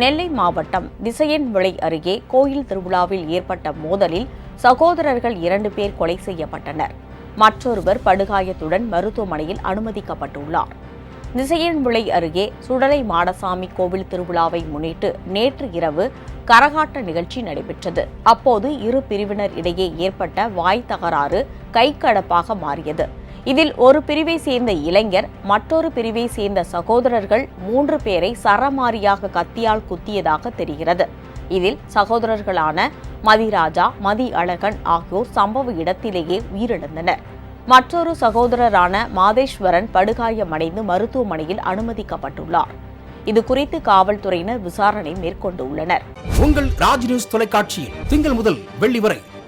நெல்லை மாவட்டம் திசையன்விளை அருகே கோயில் திருவிழாவில் ஏற்பட்ட மோதலில் சகோதரர்கள் இரண்டு பேர் கொலை செய்யப்பட்டனர். மற்றொருவர் படுகாயத்துடன் மருத்துவமனையில் அனுமதிக்கப்பட்டுள்ளார். திசையன்விளை அருகே சுடலை மாடசாமி கோவில் திருவிழாவை முன்னிட்டு நேற்று இரவு கரகாட்ட நிகழ்ச்சி நடைபெற்றது. அப்போது இரு பிரிவினர் இடையே ஏற்பட்ட வாய் தகராறு கைக்கடப்பாக மாறியது. இதில் ஒரு பிரிவை சேர்ந்த இளைஞர் மற்றொரு பிரிவை சேர்ந்த சகோதரர்கள் மூன்று பேரை சரமாரியாக கத்தியால் குத்தியதாக தெரிகிறது. இதில் சகோதரர்களான மதிராஜா மதி அழகன் ஆகியோர் சம்பவ இடத்திலேயே உயிரிழந்தனர். மற்றொரு சகோதரரான மாதேஸ்வரன் படுகாயமடைந்து மருத்துவமனையில் அனுமதிக்கப்பட்டுள்ளார். இது குறித்து காவல்துறையினர் விசாரணை மேற்கொண்டுள்ளனர் உங்கள் ராஜ் நியூஸ் தொலைக்காட்சியில் திங்கள் முதல் வெள்ளி வரை